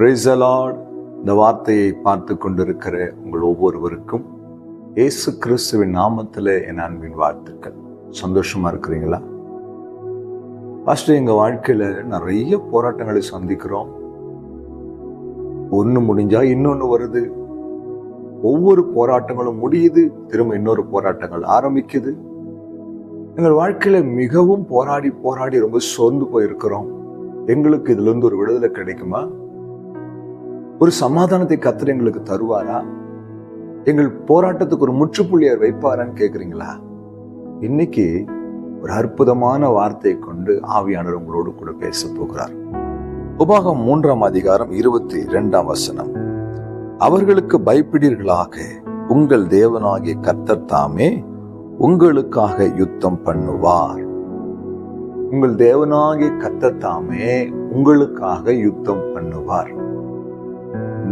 பிரேசலாட் இந்த வார்த்தையை பார்த்து கொண்டிருக்கிற உங்கள் ஒவ்வொருவருக்கும் இயேசு கிறிஸ்துவின் நாமத்தில் என் அன்பின் வாழ்த்துக்கள். சந்தோஷமா இருக்கிறீங்களா? ஃபஸ்ட்டு எங்க வாழ்க்கையில நிறைய போராட்டங்களை சந்திக்கிறோம். ஒன்று முடிஞ்சா இன்னொன்று வருது. ஒவ்வொரு போராட்டங்களும் முடியுது திரும்ப இன்னொரு போராட்டங்கள் ஆரம்பிக்குது. எங்கள் வாழ்க்கையில மிகவும் போராடி போராடி ரொம்ப சோர்ந்து போயிருக்கிறோம். எங்களுக்கு இதுல இருந்து ஒரு விடுதலை கிடைக்குமா? ஒரு சமாதானத்தை கத்தர் எங்களுக்கு தருவாரா? எங்கள் போராட்டத்துக்கு ஒரு முற்றுப்புள்ளியார் வைப்பாரான்னு கேக்குறீங்களா? இன்னைக்கு ஒரு அற்புதமான வார்த்தையை கொண்டு ஆவியானவர் உங்களோடு கூட பேச போகிறார். உபாகம் மூன்றாம் அதிகாரம் இருபத்தி இரண்டாம் வசனம். அவர்களுக்கு பயப்பிடீர்களாக உங்கள் தேவனாகிய கர்த்தர் தாமே உங்களுக்காக யுத்தம் பண்ணுவார். உங்கள் தேவனாகிய கர்த்தர் தாமே உங்களுக்காக யுத்தம் பண்ணுவார்.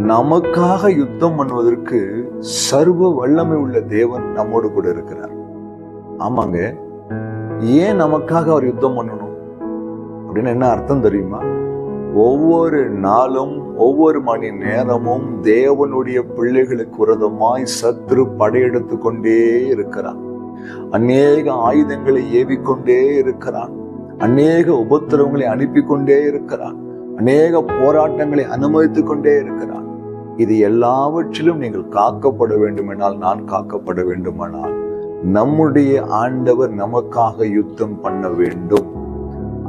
நமக்காக யுத்தம் பண்ணுவதற்கு சர்வ வல்லமை உள்ள தேவன் நம்மோடு கூட இருக்கிறார். ஆமாங்க. ஏன் நமக்காக அவர் யுத்தம் பண்ணணும்? அப்படின்னு என்ன அர்த்தம் தெரியுமா? ஒவ்வொரு நாளும் ஒவ்வொரு மணி நேரமும் தேவனுடைய பிள்ளைகளுக்கு விரதமாய் சத்ரு படையெடுத்து கொண்டே இருக்கிறான் அநேக ஆயுதங்களை ஏவிக்கொண்டே இருக்கிறான் அநேக உபத்திரவங்களை அனுப்பி கொண்டே இருக்கிறான் அநேக போராட்டங்களை அனுமதித்துக் கொண்டே இருக்கிறான் இது எல்லாவற்றிலும் நீங்கள் காக்கப்பட வேண்டுமென்றால் நான் காக்கப்பட வேண்டுமானால் நம்முடைய ஆண்டவர் நமக்காக யுத்தம் பண்ண வேண்டும்.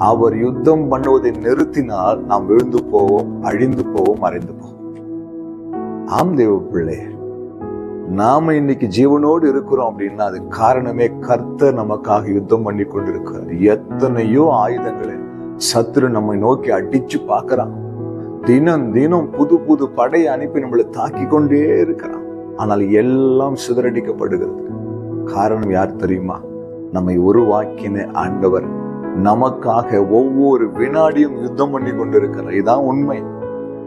அவர் யுத்தம் பண்ணுவதை நிறுத்தினால் நாம் விழுந்து போவோம் அழிந்து போவோம் மறைந்து போவோம். ஆம் தேவ பிள்ளை நாம இன்னைக்கு ஜீவனோடு இருக்கிறோம் அப்படின்னா அது காரணமே கர்த்தர் நமக்காக யுத்தம் பண்ணி கொண்டிருக்கிறார். எத்தனையோ ஆயுதங்களை சத்துரு நம்மை நோக்கி அடிச்சு பார்க்கறான். தினம் தினம் புது புது படையை அனுப்பி நம்மளை தாக்கி கொண்டே இருக்கிறான் ஆனால் எல்லாம் சிதறடிக்கப்படுகிறது. காரணம் யார் தெரியுமா? நம்மை உருவாக்கின ஆண்டவர் நமக்காக ஒவ்வொரு வினாடியும் யுத்தம் பண்ணி கொண்டிருக்கிறார். இதான் உண்மை.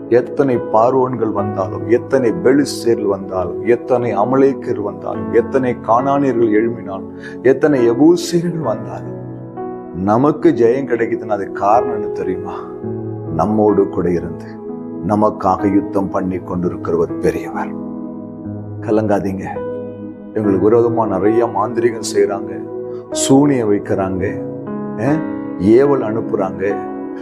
எத்தனை பார்வோன்கள் வந்தாலும் எத்தனை பெலிஸ்தேர்கள் வந்தாலும் எத்தனை அமலேக்கர் வந்தாலும் எத்தனை காணானியர்கள் எழுப்பினாலும் எத்தனை எபூசியர்கள் வந்தாலும் நமக்கு ஜெயம் கிடைக்குதுன்னு அது காரணம் என்ன தெரியுமா? நம்மோடு கூட இருந்து நமக்காக யுத்தம் பண்ணி கொண்டிருக்கிறவர் பெரியவர். கலங்காதீங்க. எங்களுக்கு விரோதமா நிறைய மாந்திரிகம் செய்யறாங்க சூனியம் வைக்கிறாங்க. அஹ், ஏவல் அனுப்புறாங்க.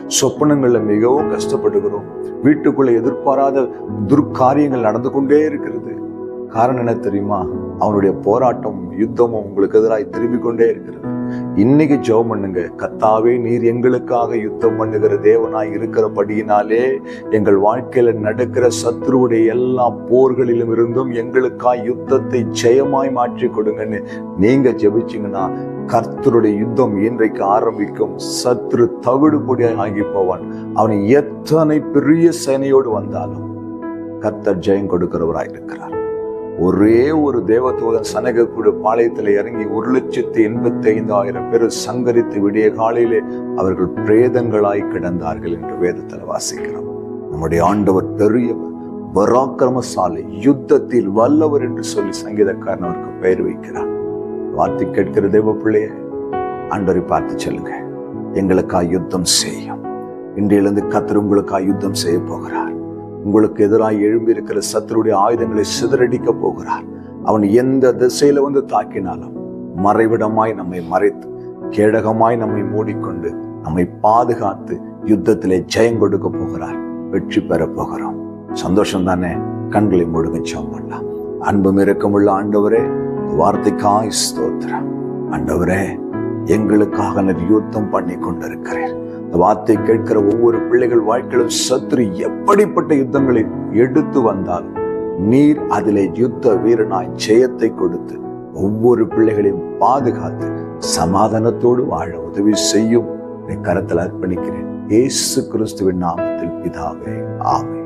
சொப்பனங்களில் மிகவும் கஷ்டப்படுகிறோம். வீட்டுக்குள்ள எதிர்பாராத துர்க்காரியங்கள் நடந்து கொண்டே இருக்கிறது. காரணம் என்ன தெரியுமா? அவனுடைய போராட்டம் யுத்தமும் உங்களுக்கு எதிராக திரும்பி கொண்டே இருக்கிறது. இன்னைக்கு ஜெபம் பண்ணுங்க. கத்தாவே நீர் எங்களுக்காக யுத்தம் பண்ணுகிற தேவனாய் இருக்கிறபடியினாலே எங்கள் வாழ்க்கையில நடக்கிற சத்ருவுடைய எல்லா போர்களிலும் இருந்தும் எங்களுக்காய் யுத்தத்தை ஜெயமாய் மாற்றி கொடுங்கன்னு நீங்க ஜெபிச்சீங்கன்னா கர்த்தருடைய யுத்தம் இன்றைக்கு ஆரம்பிக்கும். சத்ரு தவிடு ஆகி போவான். அவன் எத்தனை பெரிய சேனையோடு வந்தாலும் கர்த்தர் ஜெயம் கொடுக்கிறவராய் இருக்கிறார். ஒரே ஒரு தேவதூதன் சனகக்கூட பாளையத்தில் இறங்கி ஒரு லட்சத்தி எண்பத்தி ஐந்தாயிரம் பேர் சங்கரித்து விடிய காலையிலே அவர்கள் பிரேதங்களாய் கிடந்தார்கள் என்று வேதத்தில் வாசிக்கிறோம். நம்முடைய ஆண்டவர் பெரியவர் பராக்கிரமசாலை யுத்தத்தில் வல்லவர் என்று சொல்லி சங்கீதக்காரன் அவருக்கு பெயர் வைக்கிறார். வார்த்தை கேட்கிற தேவ பிள்ளையே ஆண்டவரை பார்த்து சொல்லுங்க. எங்களுக்கா யுத்தம் செய்யும். இன்றையிலிருந்து கத்தர் உங்களுக்கா யுத்தம் செய்ய போகிறார். உங்களுக்கு எதிராக எழும்பி இருக்கிற சத்துருடைய ஆயுதங்களை சிதறடிக்க போகிறார். அவன் எந்த திசையில வந்து தாக்கினாலும் மறைவிடமாய் நம்மை மறைத்து கேடகமாய் நம்மை மூடிக்கொண்டு நம்மை பாதுகாத்து யுத்தத்திலே ஜெயம் கொடுக்க போகிறார். வெற்றி பெற போகிறோம். சந்தோஷம் தானே? கண்களை மூடுங்க ஜெபம் பண்ணலாம் அன்பும் இரக்கமுள்ள ஆண்டவரே வார்த்தைக்காய் ஸ்தோத்திரம். ஆண்டவரே எங்களுக்காக நீர் யுத்தம் பண்ணி கொண்டிருக்கிறேன் இந்த வார்த்தை கேட்கிற ஒவ்வொரு பிள்ளைகள் வாழ்க்கையிலும் சத்ரு எப்படிப்பட்ட யுத்தங்களை எடுத்து வந்தால் நீர் அதிலே யுத்த வீரனாய் ஜெயத்தை கொடுத்து ஒவ்வொரு பிள்ளைகளையும் பாதுகாத்து சமாதானத்தோடு வாழ உதவி செய்யும் கரத்தில் அர்ப்பணிக்கிறேன். ஏசு கிறிஸ்துவின் நாமத்தில் பிதாவே ஆமே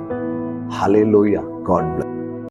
ஹலே லோயா காட் பிளஸ்